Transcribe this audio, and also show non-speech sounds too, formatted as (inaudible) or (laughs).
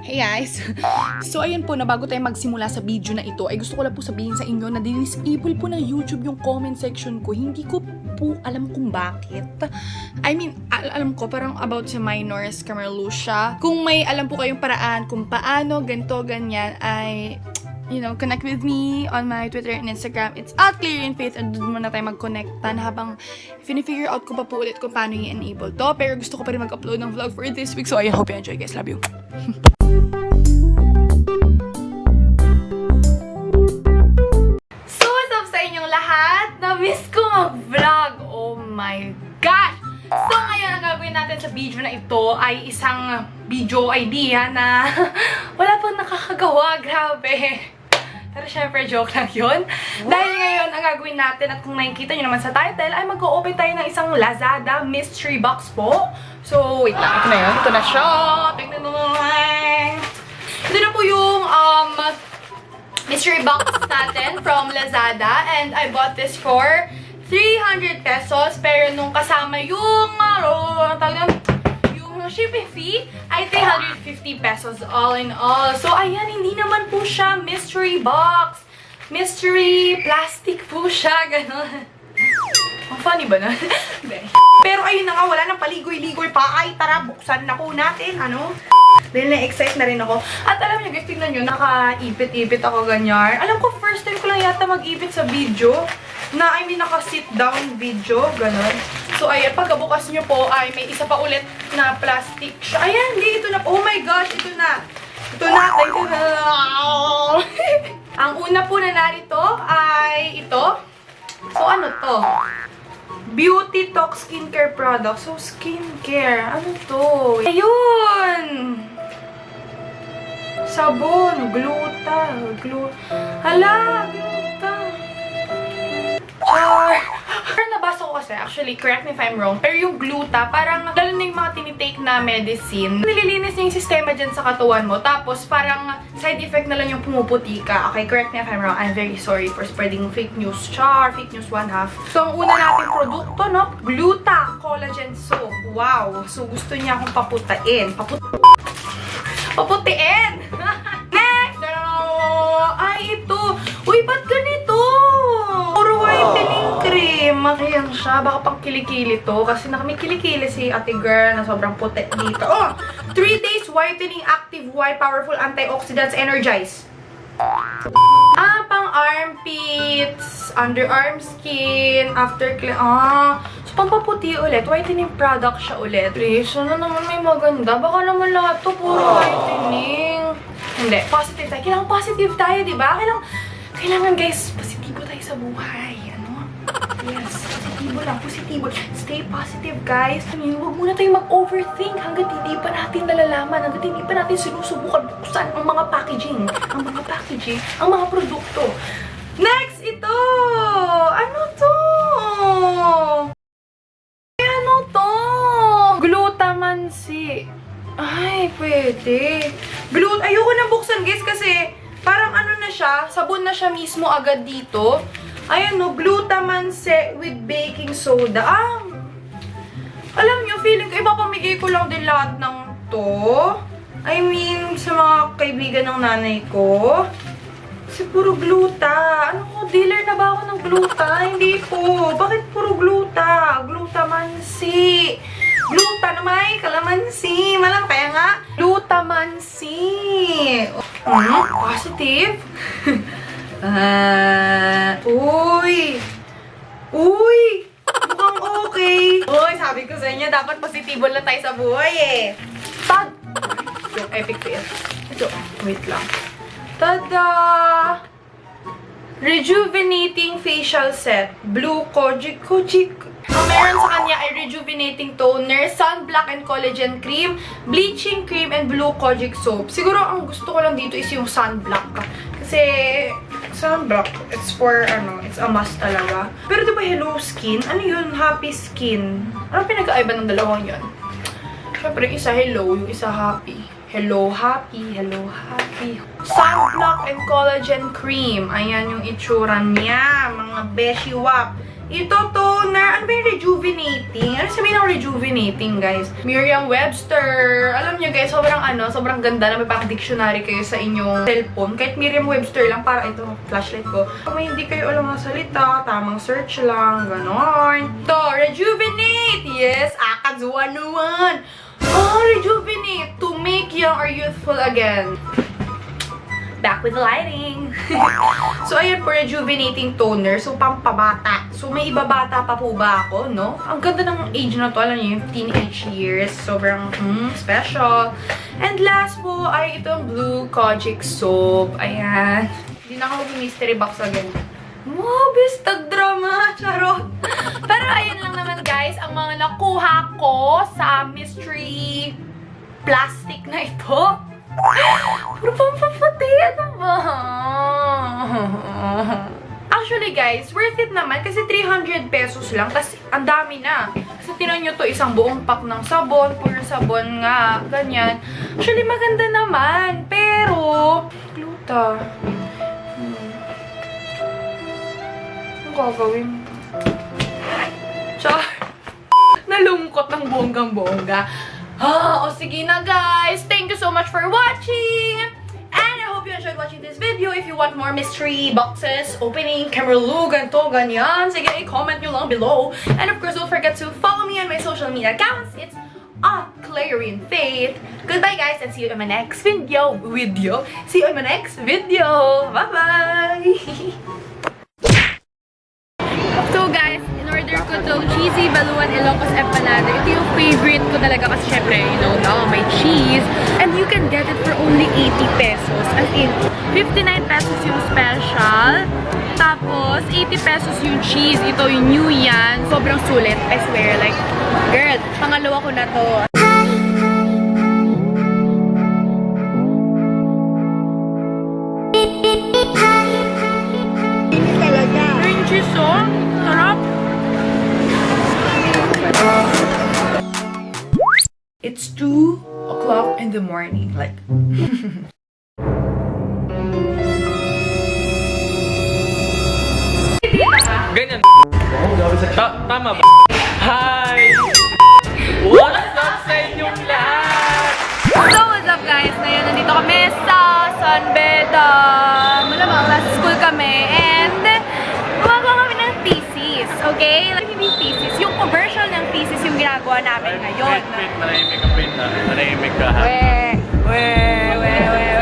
Hey guys! (laughs) So ayan po na bago tayo magsimula sa video na ito ay gusto ko lang po sabihin sa inyo na dinisable po ng YouTube yung comment section ko. Hindi ko po alam kung bakit. I mean, al- alam ko parang about sa minors, Camerlucia. Kung may alam po kayong paraan kung paano, ganito, ganyan, ay you know, connect with me on my Twitter and Instagram. It's at Clear in Faith and doon muna tayo mag-connectan habang finifigure out ko pa po ulit kung paano i-enable to. Pero gusto ko pa rin mag-upload ng vlog for this week. So I hope you enjoy guys. Love you. (laughs) So what's sa inyong lahat? Na-miss ko mag-vlog. Oh my gosh! So ngayon, ang gagawin natin sa video na ito ay isang video idea na (laughs) wala pang nakakagawa. Grabe. Pero syempre, joke lang yun. Dahil ngayon, ang gagawin natin at kung nakikita nyo naman sa title, ay mag-open tayo ng isang Lazada mystery box po. So, wait lang. Ito na yun. Ito na siya. Tingnan mo. Ito na po yung um, mystery box natin from Lazada. And I bought this for 300 pesos. Pero nung kasama yung, uh, yung shipping fee ay 350 pesos all in all. So, ayan, hindi naman po siya mystery box. Mystery plastic po siya, (laughs) gano'n. Ang funny ba na? (laughs) Pero ayun na nga, wala nang paligoy-ligoy pa. Ay, tara, buksan na po natin, ano? Dahil na-excite na rin ako. At alam niyo, guys, tignan nyo, naka-ipit-ipit ako ganyan. Alam ko, first time ko lang yata mag-ipit sa video. Na, I mean, naka-sit down video, ganon. So, ayan, pagkabukas nyo po, ay may isa pa ulit na plastic siya. Ayan, hindi, ito na. Oh my gosh, ito na. Ito na, ito na. (laughs) Ang una po na narito ay ito. So, ano to? Beauty Talk Skincare Product. So, skincare. Ano to? Ayun! Sabon. Gluta. Glu... Hala! Gluta. Char! Pero nabasa ko kasi, actually, correct me if I'm wrong, pero yung gluta, parang lalo na yung mga tinitake na medicine, nililinis niya yung sistema dyan sa katawan mo, tapos parang side effect na lang yung pumuputi ka. Okay, correct me if I'm wrong. I'm very sorry for spreading fake news. Char! Fake news one half. So, ang una natin produkto, no? Gluta Collagen Soap. Wow! So, gusto niya akong paputain. Paput... Paputiin! Ayan siya. Baka pang kilikili to. Kasi naka may kilikili si ate girl na sobrang puti dito. Oh! 3 days whitening active white powerful antioxidants energize. Ah, pang armpits, underarm skin, after clean. Ah, so pampaputi ulit. Whitening product siya ulit. Please, ano naman may maganda? Baka naman lahat to puro whitening. Hindi, positive tayo. Kailangan positive tayo, di ba? Kailangan, kailangan guys, positibo tayo sa buhay. Ano? Yes, positibo lang, positibo. Stay positive, guys. I mean, huwag muna tayong mag-overthink hanggat hindi pa natin nalalaman, hanggat hindi pa natin sinusubukan buksan ang mga packaging, ang mga packaging, ang mga produkto. Next, ito! Ano to? Ano to? Glutamansi. Ay, pwede. Glut, ayoko na buksan, guys, kasi parang ano na siya, sabon na siya mismo agad dito. Ayan, no, glutamanse with baking soda. Ah, alam nyo, feeling ko, ipapamigay ko lang din lahat ng to. I mean, sa mga kaibigan ng nanay ko. Kasi puro gluta. Ano ko, dealer na ba ako ng gluta? Hindi po. Bakit puro gluta? Glutamansi. Gluta na may kalamansi. Malam, kaya nga, glutamansi. Hmm, positive. (laughs) Ah, uy. Uy. Mukhang okay. Uy, sabi ko sa inyo, dapat positibo lang tayo sa buhay eh. Tad! Yung epic fail. Ito, wait lang. Tada! Rejuvenating Facial Set. Blue Kojic. Kojic. Ang meron sa kanya ay Rejuvenating Toner, Sunblock and Collagen Cream, Bleaching Cream, and Blue Kojic Soap. Siguro ang gusto ko lang dito is yung Sunblock. Kasi, Sunblock, it's for, ano, it's a must talaga. Pero di ba Hello Skin? Ano yun? Happy Skin. Ano pinagkaiba ng dalawang yun? Siyempre, isa hello, yung isa happy. Hello, happy. Hello, happy. Sunblock and Collagen Cream. Ayan yung itsura niya, mga beshi wap. Ito toner. Ano ba yung rejuvenating? Ano sabihin ng rejuvenating, guys? Merriam-Webster. Alam niyo, guys, sobrang ano, sobrang ganda na may parang dictionary kayo sa inyong cellphone. Kahit Merriam-Webster lang, para ito, flashlight ko. Kung may hindi kayo alam ang salita, tamang search lang, ganon. To, rejuvenate! Yes, akazuanuan! Oh, rejuvenate! To make young or youthful again back with the lighting. (laughs) so, ayun po, rejuvenating toner. So, pampabata. So, may ibabata pa po ba ako, no? Ang ganda ng age na to. Alam niyo, yung teenage years. Sobrang mm, special. And last po ay itong Blue Kojic Soap. Ayan. Hindi na ako mag-mystery box again. Wow, bistag drama! (laughs) Charot! Pero ayun lang naman guys, ang mga nakuha ko sa mystery plastic na ito. Pampaputi. Ano ba? Actually guys, worth it naman kasi 300 pesos lang. Tapos ang dami na. Kasi tinan nyo to isang buong pack ng sabon. Puro sabon nga. Ganyan. Actually maganda naman. Pero, gluta. Hmm. Ang gagawin? Char. (laughs) Nalungkot ng bonggang-bongga. Ah, (gasps) o sige na guys. Thank you so much for watching. And I hope you enjoyed watching this video. If you want more mystery boxes, opening, camera look, ganito, ganyan, sige, i-comment nyo lang below. And of course, don't forget to follow me on my social media accounts. It's at Clarion Faith. Goodbye guys and see you in my next video. Video? See you in my next video. Bye-bye! (laughs) ko to cheesy baluan Ilocos empanada. Ito yung favorite ko talaga kasi syempre, you know, now may cheese. And you can get it for only 80 pesos. As in, 59 pesos yung special. Tapos, 80 pesos yung cheese. Ito yung new yan. Sobrang sulit. I swear, like, girl, pangalawa ko na to. It's 2 o'clock in the morning. Like, Ganyan. Ta- tama ba? Hi! What's up sa inyong lahat? So, what's up guys? Ngayon, nandito kami sa San Beda. Malamang, nasa school kami. And, gumagawa kami ng thesis. Okay? Like, hindi thesis ginagawa namin ngayon. May, may, malayimik ang pinta. Malayimik ka. We, we, we, we, we.